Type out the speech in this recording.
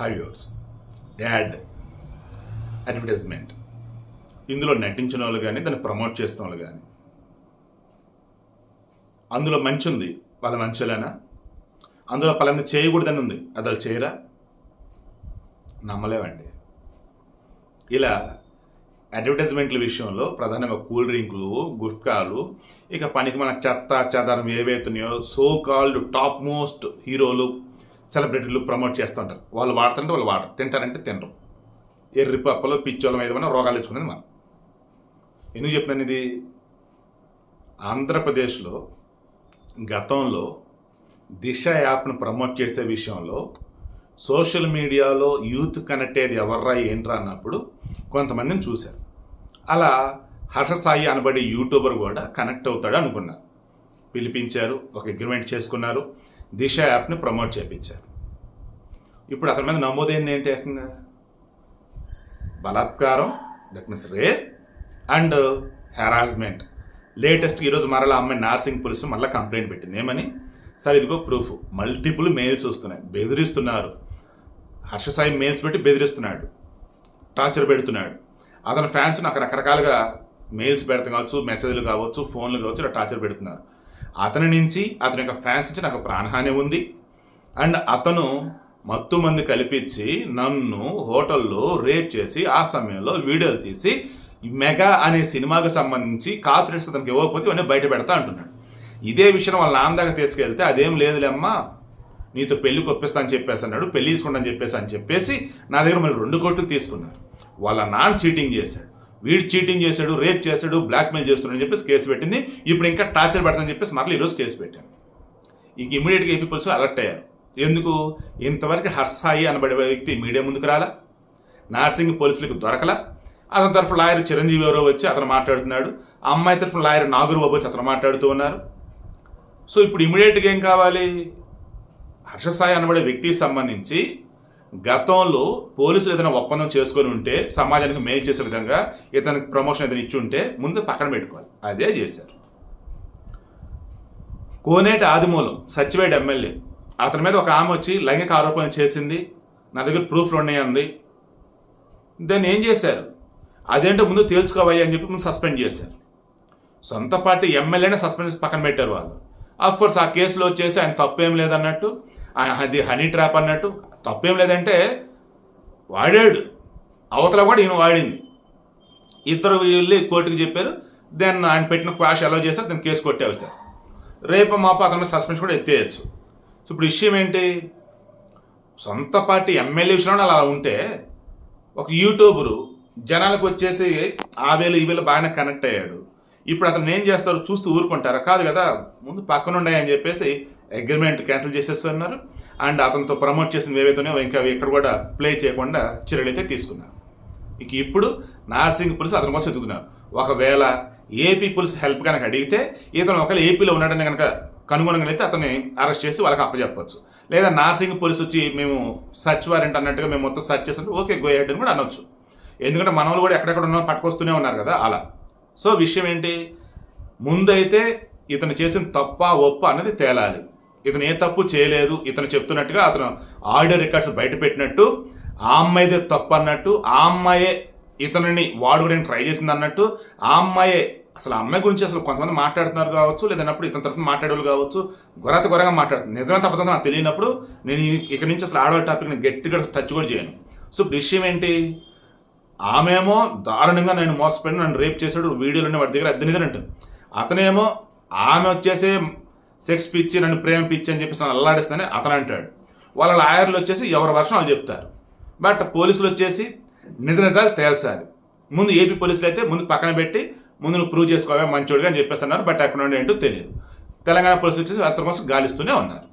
హైవ్యూర్స్ add advertisement. ఇందులో నటించిన వాళ్ళు కానీ దాన్ని ప్రమోట్ చేసిన వాళ్ళు కానీ అందులో మంచి ఉంది వాళ్ళ మంచిలేనా అందులో పలానా చేయకూడదని ఉంది అది వాళ్ళు చేయరా? నమ్మలేవండి ఇలా అడ్వర్టైజ్మెంట్ల విషయంలో ప్రధానంగా కూల్ డ్రింకులు గుట్కాలు ఇక పనికి మన చెత్త చెదారం ఏవైతున్నాయో సో కాల్డ్ టాప్ మోస్ట్ హీరోలు సెలబ్రిటీలు ప్రమోట్ చేస్తుంటారు. వాళ్ళు వాడుతుంటే వాళ్ళు వాడరు. తింటారంటే తినరు. ఎర్రి పప్పలో పిచ్చోళం ఏదైనా రోగాలు తెచ్చుకునేది మనం. ఎందుకు చెప్తున్నాను ఇది? ఆంధ్రప్రదేశ్లో గతంలో దిశ యాప్ను ప్రమోట్ చేసే విషయంలో సోషల్ మీడియాలో యూత్ కనెక్ట్ అయ్యేది ఎవర్రా ఏంట్రా అన్నప్పుడు కొంతమందిని చూశారు. అలా హర్షసాయి అనబడే యూట్యూబర్ కూడా కనెక్ట్ అవుతాడు అనుకున్నారు. పిలిపించారు ఒక అగ్రిమెంట్ చేసుకున్నారు. దిశ యాప్ని ప్రమోట్ చేయించారు ఇప్పుడు అతని మీద నమోదైంది ఏంటి ఏకంగా? బలాత్కారం that means rape and harassment latest ఈరోజు మరలా అమ్మాయి నార్సింగ్ పోలీసు మళ్ళీ కంప్లైంట్ పెట్టింది. ఏమని? సార్ ఇదిగో ప్రూఫ్ మల్టిపుల్ మెయిల్స్ వస్తున్నాయి. బెదిరిస్తున్నారు. హర్షసాయి మెయిల్స్ పెట్టి బెదిరిస్తున్నాడు. టార్చర్ పెడుతున్నాడు. అతని ఫ్యాన్స్ నాకు రకరకాలుగా మెయిల్స్ పెడతాం కావచ్చు మెసేజ్లు కావచ్చు ఫోన్లు కావచ్చు ఇలా టార్చర్ పెడుతున్నారు. అతని నుంచి అతని యొక్క ఫ్యాన్స్ నుంచి నాకు ప్రాణహాని ఉంది. అండ్ అతను మత్తు మంది కల్పించి నన్ను హోటల్లో రేప్ చేసి ఆ సమయంలో వీడియోలు తీసి మెగా అనే సినిమాకి సంబంధించి కాపీరేట్స్ అతనికి ఇవ్వకపోతే ఇవన్నీ బయట పెడతా అంటున్నాడు. ఇదే విషయం వాళ్ళ నాన్న తీసుకెళ్తే అదేం లేదులేమ్మా నీతో పెళ్ళి కొప్పిస్తా అని చెప్పేసి అన్నాడు పెళ్ళి తీసుకుంటా చెప్పేసి అని చెప్పేసి నా దగ్గర మళ్ళీ రెండు కోట్లు తీసుకున్నారు. వాళ్ళ నాన్న చీటింగ్ చేశాడు. వీడు చీటింగ్ చేశాడు రేప్ చేశాడు బ్లాక్మెయిల్ చేస్తున్నాడు అని చెప్పేసి కేసు పెట్టింది. ఇప్పుడు ఇంకా టార్చర్ పెడతానని చెప్పేసి మరలా ఈరోజు కేసు పెట్టాను ఇక ఇమీడియట్గా పీపుల్స్ అలర్ట్ అయ్యారు. ఎందుకు? ఇంతవరకు హర్సాయి అనబడే వ్యక్తి మీడియా ముందుకు రాలా? నార్సింగ్ పోలీసులకు దొరకలా? అతని తరఫున లాయర్ చిరంజీవి ఎవరో వచ్చి అతను మాట్లాడుతున్నాడు. ఆ అమ్మాయి తరఫున లాయర్ నాగూరు బాబు వచ్చి అతను మాట్లాడుతూ ఉన్నారు. సో ఇప్పుడు ఇమీడియట్గా ఏం కావాలి? హర్షసాయి అనబడే వ్యక్తికి సంబంధించి గతంలో పోలీసులు ఏదైనా ఒప్పందం చేసుకొని ఉంటే సమాజానికి మేలు చేసే విధంగా ఇతనికి ప్రమోషన్ ఏదైనా ఇచ్చి ఉంటే ముందు పక్కన పెట్టుకోవాలి. అదే చేశారు. కోనేటి ఆదిమూలం సచివేడ్ ఎమ్మెల్యే. అతని మీద ఒక ఆమె వచ్చి లైంగిక ఆరోపణ చేసింది. నా దగ్గర ప్రూఫ్లు ఉన్నాయంది. దాన్ని ఏం చేశారు? అదేంటో ముందు తేల్చుకోవయ్యా అని చెప్పి ముందు సస్పెండ్ చేశారు. సొంత పార్టీ ఎమ్మెల్యేనే సస్పెండ్ చేసి పక్కన పెట్టారు వాళ్ళు. కోర్స్ ఆ కేసులో వచ్చేసి ఆయన తప్పేం లేదన్నట్టు అది హనీ ట్రాప్ అన్నట్టు తప్పేం లేదంటే వాడాడు. అవతల కూడా ఈయన వాడింది. ఇద్దరు వెళ్ళి కోర్టుకి చెప్పారు. దెన్ ఆయన పెట్టిన క్వాష్ అలౌ చేశారు. దాన్ని కేసు కొట్టేసారు రేపు మాపు అతని మీద సస్పెన్షన్ కూడా ఎత్తేయచ్చు. సో ఇప్పుడు విషయం ఏంటి? సొంత పార్టీ ఎమ్మెల్యే విషయంలో అలా ఉంటే ఒక యూట్యూబరు జనాలకు వచ్చేసి ఆ వేలు ఈ వేలు బాగానే కనెక్ట్ అయ్యాడు. ఇప్పుడు అతను ఏం చేస్తారు చూస్తూ ఊరుకుంటారా? కాదు కదా ముందు పక్కనుండే అని చెప్పేసి అగ్రిమెంట్ క్యాన్సిల్ చేసేస్తున్నారు. అండ్ అతనితో ప్రమోట్ చేసిన ఏవైతున్నాయో ఇంకా అవి ఇక్కడ కూడా ప్లే చేయకుండా చర్యలైతే తీసుకున్నారు. ఇక ఇప్పుడు నార్సింగ్ పోలీసు అతని కోసం ఎదుగుతున్నారు. ఒకవేళ ఏపీ పోలీసు హెల్ప్ కనుక అడిగితే ఇతను ఒకవేళ ఏపీలో ఉన్నాడని కనుక కనుగొనగలిగితే అతన్ని అరెస్ట్ చేసి వాళ్ళకి అప్పచెప్పచ్చు లేదా నార్సింగ్ పోలీసు వచ్చి మేము సర్చ్ వారెంట్ అన్నట్టుగా మేము మొత్తం సర్చ్ చేస్తుంటే ఓకే గో అని కూడా అనొచ్చు. ఎందుకంటే మన వాళ్ళు కూడా ఎక్కడెక్కడ ఉన్నా పట్టుకొస్తూనే ఉన్నారు కదా అలా. సో విషయం ఏంటి? ముందైతే ఇతను చేసిన తప్ప ఒప్ప అన్నది తేలాలి. ఇతను ఏ తప్పు చేయలేదు ఇతను చెప్తున్నట్టుగా అతను ఆడియో రికార్డ్స్ బయట పెట్టినట్టు ఆ అమ్మాయిదే తప్పు అన్నట్టు ఆ అమ్మాయే ఇతనిని వాడుకోవడానికి ట్రై చేసింది అన్నట్టు ఆ అమ్మాయే అసలు అమ్మాయి గురించి అసలు కొంతమంది మాట్లాడుతున్నారు కావచ్చు లేదన్నప్పుడు ఇతని తరఫున మాట్లాడేవాళ్ళు కావచ్చు గొరత గొరగా మాట్లాడుతుంది నిజమే తప్పదు నాకు తెలియనప్పుడు నేను ఇక్కడ ఇక్కడి నుంచి అసలు ఆడవాళ్ళ టాపిక్ని గట్టిగా టచ్ కూడా చేయను. సో ఇప్పుడు విషయం ఏంటి? ఆమెమో దారుణంగా నేను మోసపోయిన నన్ను రేప్ చేశాడు వీడియోలు వాడి దగ్గర అద్దెనిదని అతనేమో ఆమె వచ్చేసే సెక్స్ పిచ్చి నన్ను ప్రేమ పిచ్చి అని చెప్పేసి నన్ను అల్లాడిస్తానే అతను అంటాడు. వాళ్ళ లాయర్లు వచ్చేసి ఎవరి వర్షం వాళ్ళు చెప్తారు. బట్ పోలీసులు వచ్చేసి నిజ నిజాలు తేల్చాలి. ముందు ఏపీ పోలీసులు అయితే ముందు పక్కన పెట్టి ముందు నువ్వు ప్రూవ్ చేసుకోవా మంచోడుగా అని చెప్పేస్తున్నారు బట్ అక్కడ నుండి ఏంటో తెలియదు. తెలంగాణ పోలీసులు వచ్చేసి అతని కోసం గాలిస్తూనే ఉన్నారు.